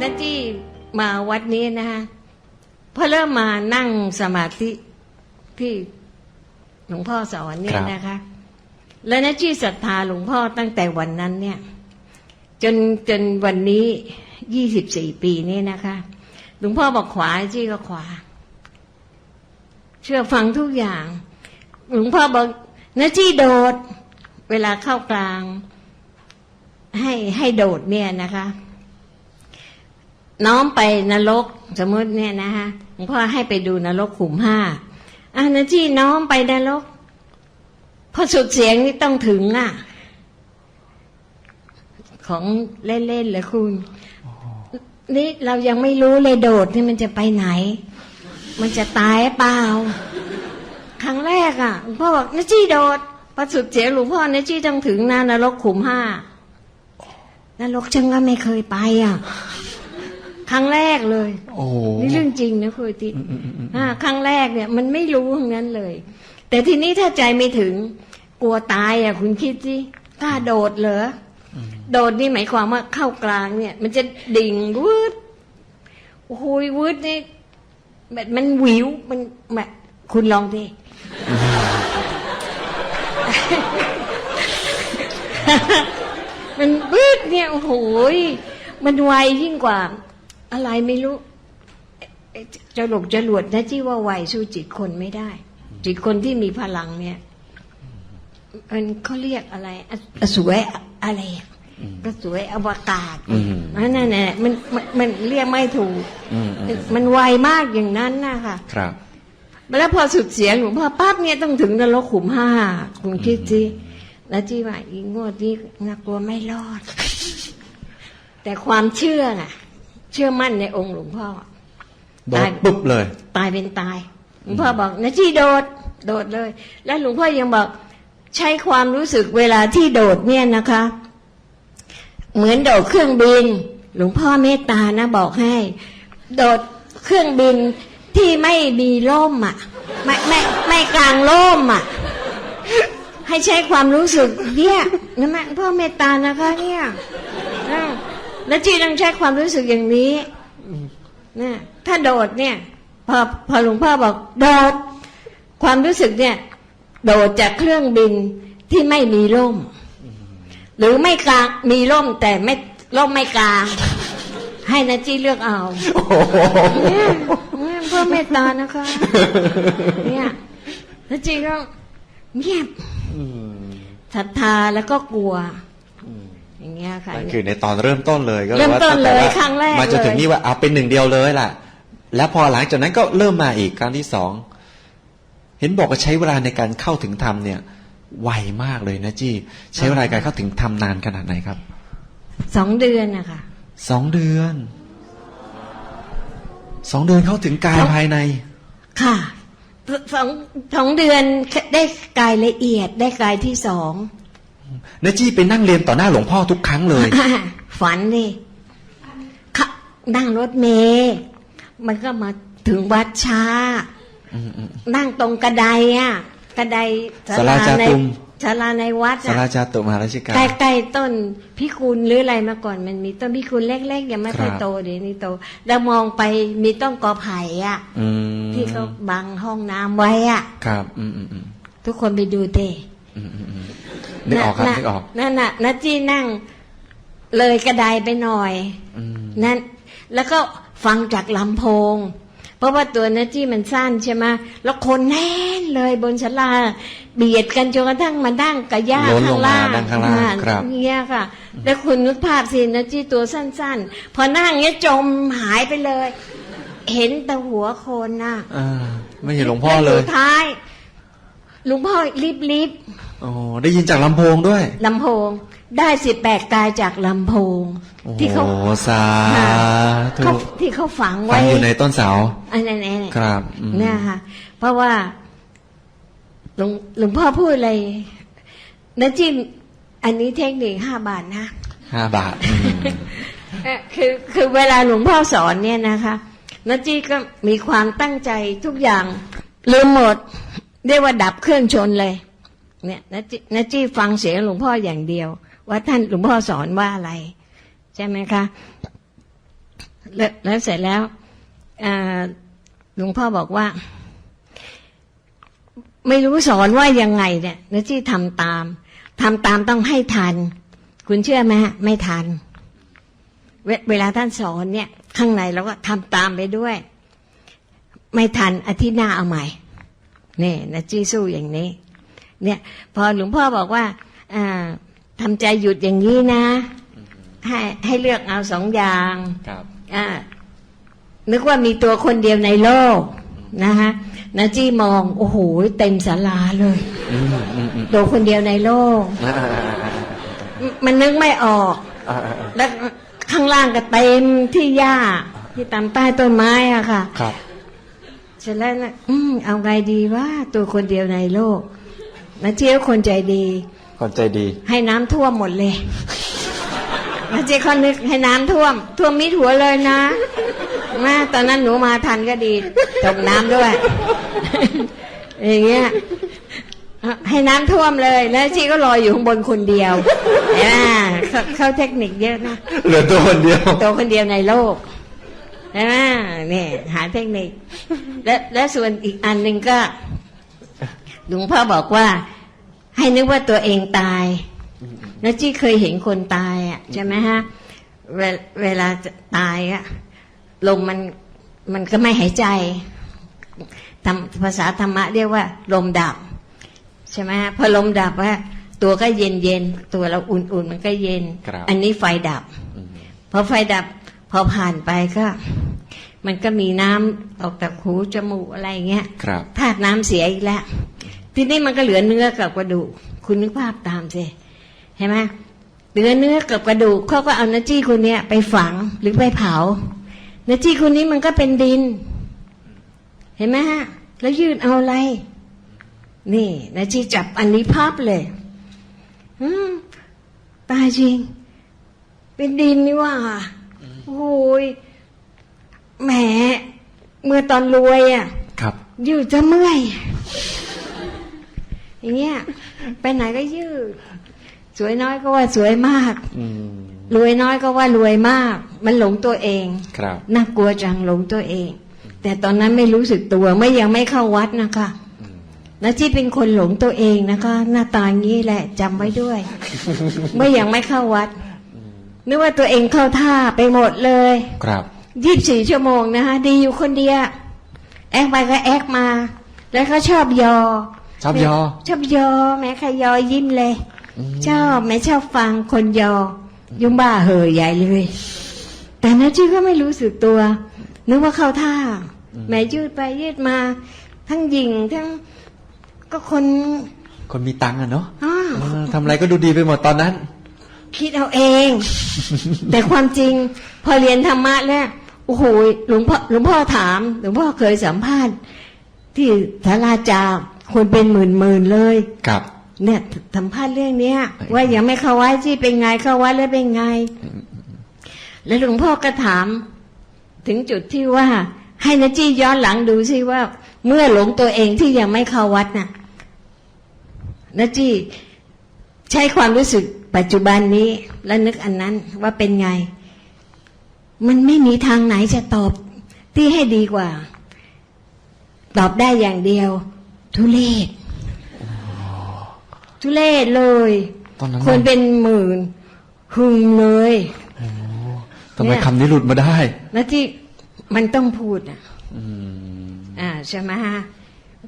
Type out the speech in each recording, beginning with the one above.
นัทจี้มาวัดนี้นะคะพอเริ่มมานั่งสมาธิที่หลวงพ่อสอนเนี่คยรับนะคะ แล้วนัทจี้ศรัทธาหลวงพ่อตั้งแต่วันนั้นเนี่ย จนจนวันนี้ยี่สิบสี่ปีนี่นะคะ หลวงพ่อบอกขวาจี้ก็ขวา เชื่อฟังทุกอย่าง หลวงพ่อบอกนะจี้โดด เวลาเข้ากลาง ให้ให้โดดเนี่ยนะคะ น้อมไปนรกสมมติเนี่ยนะคะหลวงพ่อให้ไปดูนรกขุมห้าอะนะจี้น้อมไปนรกพอสุดเสียงนี่ต้องถึงอะ ของเล่นๆเลยคุณนี่เรายังไม่รู้เลยโดดนี่มันจะไปไหน มันจะตายเปล่า ครั้งแรกอะหลวงพ่อบอกนจี้โดดพอสุดเสียงหลวงพ่อนจี้ต้องถึงนานรกขุมห้านรกฉันก็ไม่เคยไปอะ ครั้งแรกเลย โอ้โหนี่เรื่องจริงนะคุณติอืมอืมอืมอืมอ่าครั้งแรกเนี่ยมันไม่รู้ทั้งนั้นเลย แต่ทีนี้ถ้าใจไม่ถึงกลัวตายอะคุณคิดสิกล้าโดดเหรออโดดนี่หมายความว่าเข้ากลางเนี่ย มันจะดิ่งวืดโอ้โหยวืดนี่แบบมันหวิวมันแบบคุณลองดิมันบืดเนี่ยโอ้โหยมันไวยิ่งกว่า อะไรไม่รู้เอ่อจะหลบจะหลวดนะที่ว่าไวสู้จิตคนไม่ได้ จิตคนที่มีพลังเนี่ยมันเขาเรียกอะไรออสวยอะไรอะก็สวยอวกาศอืมนั่นแหละมันมันมันเรียกไม่ถูกอืมอืมมันไวมากอย่างนั้นนะคะครับแล้วพอสุดเสียงหลวงพ่อปั๊บเนี่ยต้องถึงนรกขุมห้าคุณคิดสิแล้วที่ว่าอีงวดนี้น่ากลัวไม่รอด แต่ความเชื่อน่ะเชื่อมั่นในองค์หลวงพ่อโดดปุ๊บเลย ตายเป็นตายหลวงพ่อบอกนะที่โดดโดดเลย แล้วหลวงพ่อยังบอกใช้ความรู้สึกเวลาที่โดดเนี่ยนะคะ เหมือนโดดเครื่องบิน หลวงพ่อเมตตานะบอกให้ โดดเครื่องบินที่ไม่มีร่มอะ ไม่ไม่ไม่กลางร่มอะ ให้ใช้ความรู้สึกเนี่ยนะแม่พ่อเมตตานะคะเนี่ยอ่า แล้วจีต้องใช้ความรู้สึกอย่างนี้นะถ้าโดดเนี่ย พอพอหลวงพ่อบอกโดด ความรู้สึกเนี่ย โดดจากเครื่องบินที่ไม่มีร่ม หรือไม่กลางมีร่มแต่ไม่ร่มไม่กลาง ให้นาจีเลือกเอาโอ้โหเนี่ยเนี่ยเพื่อเมตตานะคะ เนี่ยนาจีก็เงียบอืมศรัทธาแล้วก็กลัว อืมอย่างเงี้ยค่ะ นั่นคือในตอนเริ่มต้นเลยก็เริ่มต้นเลยว่าครั้งแรกมาจนถึงเลย นี่ว่าเอาเป็นหนึ่งเดียวเลยล่ะ แล้วพอหลังจากนั้นก็เริ่มมาอีกครั้งที่สองเห็นบอกว่าใช้เวลาในการเข้าถึงธรรมเนี่ยไวมากเลยนะจี้ใช้เวลาในการเข้าถึงธรรมนานขนาดไหนครับสองเดือนนะคะสองเดือนสองเดือนเข้าถึงกายครับภายใน ค่ะสองสองเดือนได้กายละเอียดได้กายที่สอง นะจี้ไปนั่งเรียนต่อหน้าหลวงพ่อทุกครั้งเลยอ่าฝันดิค่ะนั่งรถเมย์มันก็มาถึงวัดช้าอืมอืมนั่งตรงกระไดอะกระไดศาลาจาในตุมศาลาในวัดสาอะราจาตุมหาราชิกาใกล้ๆต้นพิกุลหรืออะไรมาก่อนมันมีต้นพิกุลเล็กๆยังไม่ค่อยครับโตเดี๋ยวนี้โต แล้วมองไปมีต้นกอไผ่อะอืมที่เขาบังห้องน้ำไว้อะ ครับ อืมอืมอืมทุกคนไปดูเต้อืมอืมอืม นึกออกครับนึกออกนั่นน่ะนัดจี้นั่ง เลยกระไดไปหน่อยอืมนั่นแล้วก็ฟังจากลำโพง เพราะว่าตัวนัดจี้มันสั้นใช่ไหมแล้วคนแน่นเลยบนศาลาเบียดกันจนกระทั่งมานั่งกับย่าล้นลข้างงมาล่างนั่งข้างล่างอ่ครับเงี้ยค่ะ แล้วคุณนึกภาพสินัดจี้ตัวสั้น ๆ พอนั่งเงี้ยจมหายไปเลย เห็นแต่หัวคนน่ะอ่าไม่เห็นหลวงพ่อเลแวยสุดท้ายหลวงพ่อรีบรีบ อ๋อได้ยินจากลำโพงด้วยลำโพง ได้สิบแปดกายจากลำโพงโอ้ที่เขาโหสาธุเขาที่เขาฝังฟัไว้งอยู่ในต้นเสาอันนั้นเองครับอืมเนี่ยค่ะเพราะว่าหลวงหลวงพ่อพูดอะไรนะจิ้มอันนี้เทคนิคห้าบาทนะห้าบาทอืมเอ่อคือคือเวลาหลวงพ่อสอนเนี่ยนะคะนัจี้ก็มีความตั้งใจทุกอย่างลืมหมดเรียกว่าดับเครื่องชนเลย เนี่ยนัจี้นัจี้ฟังเสียงหลวงพ่ออย่างเดียว ว่าท่านหลวงพ่อสอนว่าอะไร ใช่ไหมคะ แล้วเสร็จแล้วหลวงพ่อบอกว่า ไม่รู้สอนว่ายังไงเนี่ยนะที่ทำตามทำตามต้องให้ทัน คุณเชื่อไหมฮะไม่ทันเวเวลาท่านสอนเนี่ย ข้างในเราก็ทำตามไปด้วย ไม่ทันอาทิตย์หน้าเอาใหม่เนี่ยนะจี้สู้อย่างนี้ เนี่ยพอหลวงพ่อบอกว่าอ่าทำใจหยุดอย่างนี้นะ ให้ให้เลือกเอาสองอย่างครับอ่านึกว่ามีตัวคนเดียวในโลกนะคะนาจี้มองโอ้โหเต็มศาลาเลยอืมอืมอืมตัวคนเดียวในโลกอ่าอ่าอ่ามมันนึกไม่ออกอ่าอ่าอ่าแล้วข้างล่างก็เต็มที่หญ้า ที่ตามใต้ต้นไม้อะค่ะ ครับเสร็จแล้วนะอืมเอาไงดีว่าตัวคนเดียวในโลก นาจี้ก็คนใจดี คนใจดี ให้น้ำท่วมหมดเลยนาจี้เขานึกให้น้ำท่วม ท่วมมิดหัวเลยนะแม่ตอนนั้นหนูมาทันก็ดีตกน้ำด้วย อย่างเงี้ยให้น้ำท่วมเลย แล้วชีก็ลอยอยู่ข้างบนคนเดียวเห็นไหมเขาเขาเทคนิคเยอะนะ เหลือตัวคนเดียว ตัวคนเดียวในโลกใช่ไหมเนี่ยหาเทคนิคและและส่วนอีกอันหนึ่งก็ หลวงพ่อบอกว่า ให้นึกว่าตัวเองตาย แล้วจี้เคยเห็นคนตายอะใช่ไหมฮะเวลเวลาจะตายอะลมมันมันก็ไม่หายใจทำภาษาธรรมะเรียกว่า ลมดับ ใช่ไหมฮะพอลมดับว่าตัวก็เย็นเย็นๆตัวเราอุ่นๆมันก็เย็นครับอันนี้ไฟดับอืมพอไฟดับ พอผ่านไปก็ มันก็มีน้ำออกจากหูจมูกอะไรเงี้ยครับธาตุน้ำเสียอีกแล้ว ทีนี้มันก็เหลือเนื้อกับกระดูก คุณนึกภาพตามสิเห็นไหมเหลือเนื้อกับกระดูกเขาก็เอาเนื้อจี้คนเนี้ยไปฝังหรือไปเผาเนื้อจี้คนนี้มันก็เป็นดิน เห็นไหมฮะ แล้วยืดเอาอะไร นี่เนื้อจี้จับอันนี้พับเลย อืมตายจริง เป็นดินนี่ว่าโอ้ยแหมเมื่อตอนรวยอะ ครับ ยืดจะเมื่อย อย่างเงี้ยไปไหนก็ยืด สวยน้อยก็ว่าสวยมากอืมรวยน้อยก็ว่ารวยมาก มันหลงตัวเองครับน่ากลัวจังหลงตัวเอง แต่ตอนนั้นไม่รู้สึกตัวไม่ยังไม่เข้าวัดนะคะอืมแล้วที่เป็นคนหลงตัวเองนะคะ หน้าตาอย่างนี้แหละจำไว้ด้วย เมื่อยังไม่เข้าวัดนึกว่าตัวเองเข้าท่าไปหมดเลย ครับยี่สิบสี่ชั่วโมงนะคะดีอยู่คนเดียวแอกไปก็แอกมา แล้วก็ชอบยอ ชอบยอ ชอบยอแม้ใครยอยิ้มเลยอืมชอบแม้ชอบฟังคนยอ ยุ่งบ้าเหยใหญ่เลย แต่นะจี้ก็ไม่รู้สึกตัว นึกว่าเข้าท่า แม้ยืดไปยืดมา ทั้งหญิงทั้งก็คน คนมีตังค์อะเนาะอ้อเออทำอะไรก็ดูดีไปหมดตอนนั้น คิดเอาเอง แต่ความจริง พอเรียนธรรมะแล้วโอ้โหหลวงพ่อหลวงพ่อถามหลวงพ่อเคยสัมภาษณ์ที่ทาราจา คนเป็นหมื่นหมื่นๆเลย ครับ เนี่ยสัมภาษณ์เรื่องเนี้ยไอ้ว่ายังไม่เข้าวัดที่เป็นไงเข้าวัดแล้วเป็นไง แล้วหลวงพ่อก็ถาม ถึงจุดที่ว่า ให้นจี้ย้อนหลังดูซิว่า เมื่อหลงตัวเองที่ยังไม่เข้าวัดน่ะนจี้ใช้ความรู้สึกปัจจุบันนี้แล้วนึกอันนั้นว่าเป็นไง มันไม่มีทางไหนจะตอบที่ให้ดีกว่า ตอบได้อย่างเดียว ทุเลศทุเลศเลยตอนนั้นคนเป็นหมื่นหึงเลยทำไมเนี่ยคำนี้หลุดมาได้ แล้วที่มันต้องพูดอะอืมอ่าใช่ไหมฮะ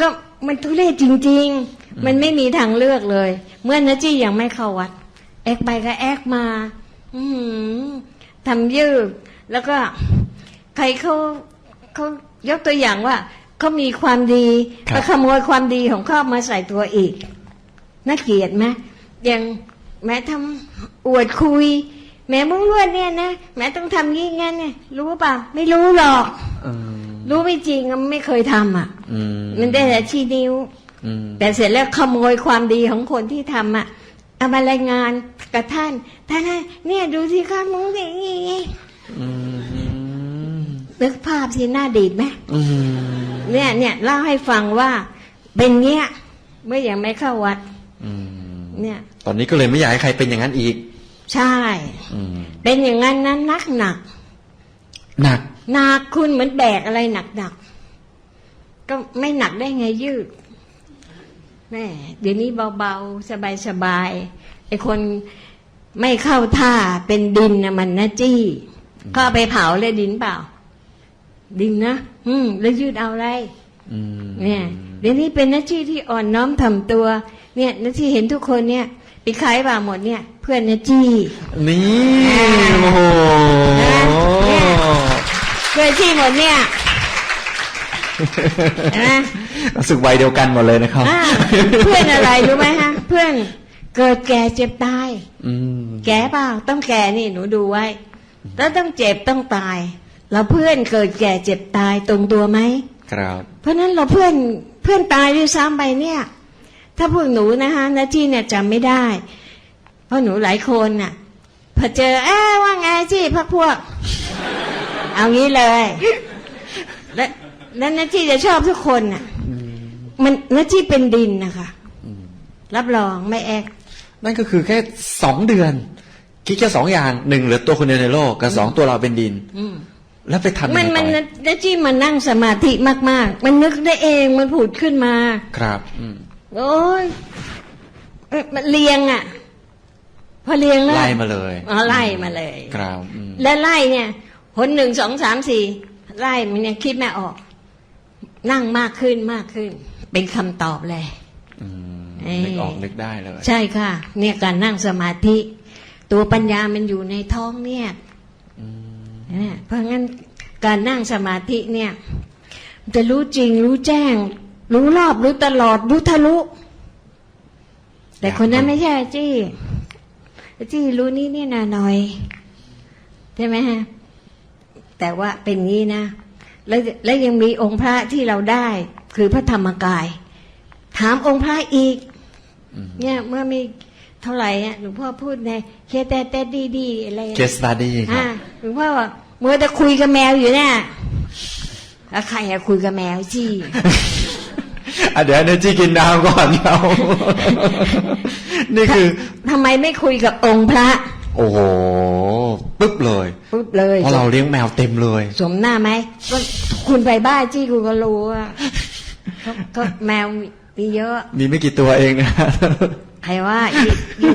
ก็มันทุเรศจริง ๆ มันไม่มีทางเลือกเลย เมื่อนาจี้ยังไม่เข้าวัด แอกไปก็แอกมา อืมทำยืดแล้วก็ ใครเขาเขายกตัวอย่างว่า เขามีความดีก็ขโมยความดีของเขามาใส่ตัวอีก น่าเกลียดไหมอย่างแม้ทำอวดคุย แม้มุ้งลวดเนี่ยนะแม้ต้องทำงี้งั้นเนี่ยรู้เปล่าไม่รู้หรอกอืมรู้ไม่จริงอะไม่เคยทำอะ อืมมันได้แต่ชี้นิ้ว อืม แต่เสร็จแล้วขโมยความดีของคนที่ทำอะเอามารายงานกับท่านท่านให้เนี่ยดูสิคะมุ้งอย่างนี้ อืม นึกภาพสิหน้าดีดไหมอืมเนี่ยเนี่ยเล่าให้ฟังว่าเป็นเงี้ยเมื่อยังไม่เข้าวัดอืมเนี่ย ตอนนี้ก็เลยไม่อยากให้ใครเป็นอย่างนั้นอีก ใช่อืมเป็นอย่างนั้นนั้นนักหนักหนักหนักคุณเหมือนแบกอะไรหนักๆก็ไม่หนักได้ไงยืดแม่เดี๋ยวนี้เบาๆ สบายๆไอ้คนไม่เข้าท่าเป็นดินนะมันนะจี้ ก็เอาไปเผาเลยดินเปล่า ดินนะ อืม แล้วยืดเอาอะไรอืมเนี่ยเดี๋ยวนี้เป็นหน้าที่ที่อ่อนน้อมถ่อมตัว เนี่ยหน้าที่เห็นทุกคนเนี่ยไปขายบ่าหมดเนี่ย เพื่อนนะจี้นี่โอ้โหเนี่ยเพื่อนจี้หมดเนี่ยเห็นไหมรู้สึกวัยเดียวกันหมดเลยนะครับอ่าเพื่อนอะไรรู้ไหมฮะ เพื่อนเกิดแก่เจ็บตายอืมแก่เปล่าต้องแก่นี่หนูดูไว้ แล้วต้องเจ็บต้องตาย เราเพื่อนเกิดแก่เจ็บตายตรงตัวไหมครับ เพราะฉะนั้นเราเพื่อนเพื่อนตายด้วยซ้ำไปเนี่ย ถ้าพวกหนูนะคะนาจี้เนี่ยจำไม่ได้ เพราะหนูหลายคนน่ะพอเจอเอ้าว่าไงจี้พักพวก เอางี้เลย และแล้วนาจี้จะชอบทุกคนน่ะมันนาจี้เป็นดินนะคะอืมรับรองไม่แอกนั่นก็คือแค่สองเดือน คิดแค่สองอย่างหนึ่งเหลือตัวคนเดียวในโลกกับสองตัวเราเป็นดิน อืม แล้วไปทำยังมันไงมันต่อนาจี้มันนั่งสมาธิมาก ๆ มันนึกได้เองมันผุดขึ้นมา ครับ อืมโอ้ยเอ้ยมันเรียงอะ พอเรียงแล้วไล่มาเลยอ๋อไล่มาเลย ครับอืมแล้วไล่เนี่ยหนหนึ่งสองสามสี่ไล่มันเนี่ยคิดไม่ออก นั่งมากขึ้นมากขึ้น เป็นคำตอบเลย อืมเอ้ย นึกออกนึกได้เลย ใช่ค่ะ เนี่ยการนั่งสมาธิ ตัวปัญญามันอยู่ในท้องเนี่ยอืม เนี่ยเพราะงั้นการนั่งสมาธิเนี่ยมันจะรู้จริงรู้แจ้ง รู้รอบรู้ตลอดรู้ทะลุ แต่คนนั้นไม่ใช่อาจี้อาจี้รู้นี่นี่นาหน่อยใช่ไหมฮะแต่ว่าเป็นงี้นะแล้วแล้วยังมีองค์พระที่เราได้ คือพระธรรมกาย ถามองค์พระอีกอืมเนี่ยเมื่อมีเท่าไหร่อะหลวงพ่อพูดในเคแต่แต่ดีดีๆอะไรนะเคสตาดี้ครับอ่าหลวงพ่อบอก เมื่อจะคุยกับแมวอยู่เนี่ยแล้วใครอะคุยกับแมวจี้อะเดี๋ยวเนจี้กินน้ำก่อนเรา นี่คือทำไมไม่คุยกับองค์พระ โอ้โหปึ๊บเลยปุ๊บเลยเพราะเราเลี้ยงแมวเต็มเลย สมหน้าไหมก็คุณไปบ้านจี้คุณก็รู้ว่าก็ก็แมวมีเยอะ มีไม่กี่ตัวเองนะใครว่ายี่ยี่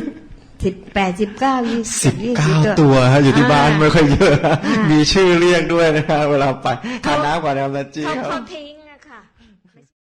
สิบแปดสิบเก้ายี่สิสิบบยี่เก้าสิบตัวฮะอยู่ที่บ้านอ่ไม่ค่อยเยอะอ่ามีมีชื่อเรียกด้วยนะฮะเวลาไปทานน้ำก่อนนะครับนะจี้เขาครัเขาบทิ้ง